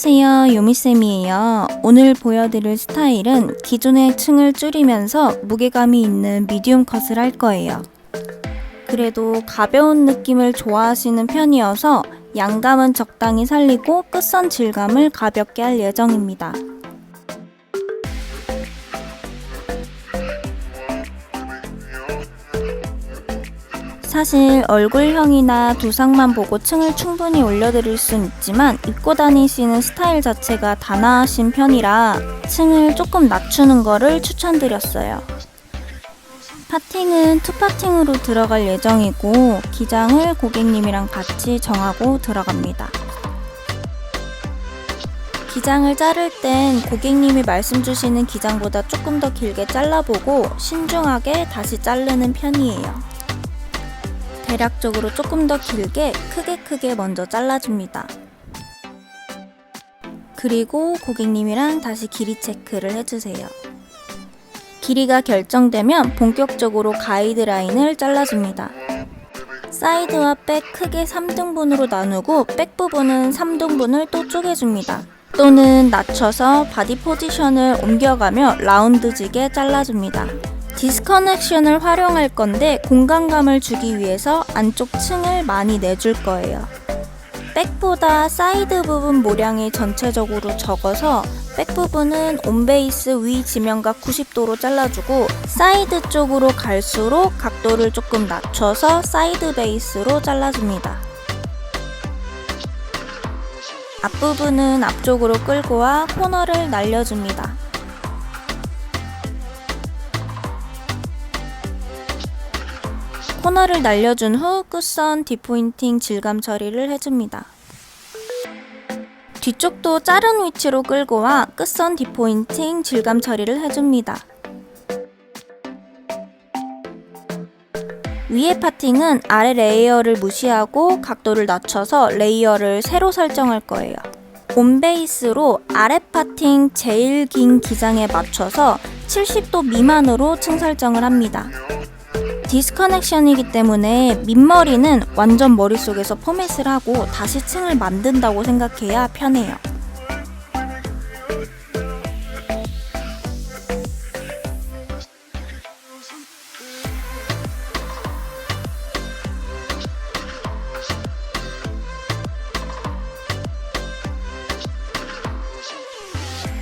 안녕하세요 요미쌤이에요. 오늘 보여드릴 스타일은 기존의 층을 줄이면서 무게감이 있는 미디움 컷을 할 거예요. 그래도 가벼운 느낌을 좋아하시는 편이어서 양감은 적당히 살리고 끝선 질감을 가볍게 할 예정입니다 사실 얼굴형이나 두상만 보고 층을 충분히 올려드릴 순 있지만 입고 다니시는 스타일 자체가 단아하신 편이라 층을 조금 낮추는 거를 추천드렸어요. 파팅은 투파팅으로 들어갈 예정이고 기장을 고객님이랑 같이 정하고 들어갑니다. 기장을 자를 땐 고객님이 말씀 주시는 기장보다 조금 더 길게 잘라보고 신중하게 다시 자르는 편이에요. 대략적으로 조금 더 길게 크게 크게 먼저 잘라줍니다. 그리고 고객님이랑 다시 길이 체크를 해주세요. 길이가 결정되면 본격적으로 가이드라인을 잘라줍니다. 사이드와 백 크게 3등분으로 나누고 백 부분은 3등분을 또 쪼개줍니다. 또는 낮춰서 바디 포지션을 옮겨가며 라운드지게 잘라줍니다. 디스커넥션을 활용할 건데 공간감을 주기 위해서 안쪽 층을 많이 내줄 거예요. 백보다 사이드 부분 모량이 전체적으로 적어서 백 부분은 온베이스 위 지면각 90도로 잘라주고 사이드 쪽으로 갈수록 각도를 조금 낮춰서 사이드 베이스로 잘라줍니다. 앞부분은 앞쪽으로 끌고 와 코너를 날려줍니다. 코너를 날려준 후 끝선 디포인팅 질감 처리를 해줍니다. 뒤쪽도 자른 위치로 끌고 와 끝선 디포인팅 질감 처리를 해줍니다. 위에 파팅은 아래 레이어를 무시하고 각도를 낮춰서 레이어를 세로 설정할 거예요. 온 베이스로 아래 파팅 제일 긴 기장에 맞춰서 70도 미만으로 층 설정을 합니다. 디스커넥션이기 때문에 밑머리는 완전 머릿속에서 포맷을 하고 다시 층을 만든다고 생각해야 편해요.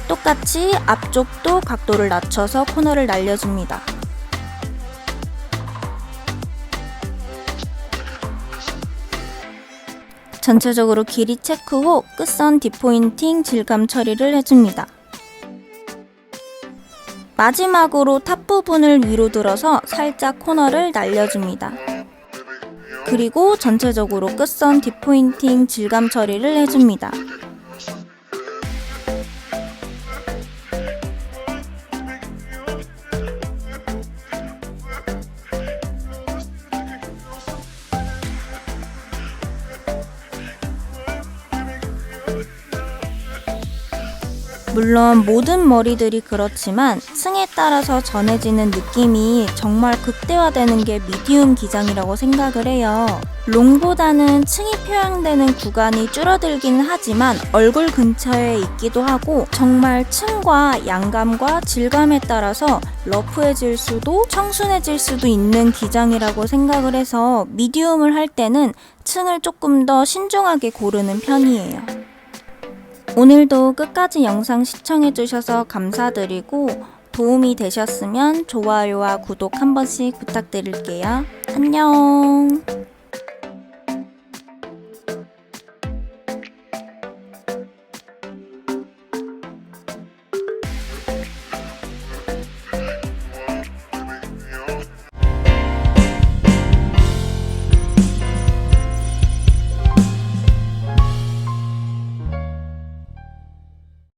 똑같이 앞쪽도 각도를 낮춰서 코너를 날려줍니다. 전체적으로 길이 체크 후 끝선 디포인팅 질감 처리를 해줍니다. 마지막으로 탑 부분을 위로 들어서 살짝 코너를 날려줍니다. 그리고 전체적으로 끝선 디포인팅 질감 처리를 해줍니다. 물론 모든 머리들이 그렇지만 층에 따라서 전해지는 느낌이 정말 극대화되는 게 미디움 기장이라고 생각을 해요. 롱보다는 층이 표현되는 구간이 줄어들기는 하지만 얼굴 근처에 있기도 하고 정말 층과 양감과 질감에 따라서 러프해질 수도 청순해질 수도 있는 기장이라고 생각을 해서 미디움을 할 때는 층을 조금 더 신중하게 고르는 편이에요. 오늘도 끝까지 영상 시청해주셔서 감사드리고 도움이 되셨으면 좋아요와 구독 한 번씩 부탁드릴게요. 안녕!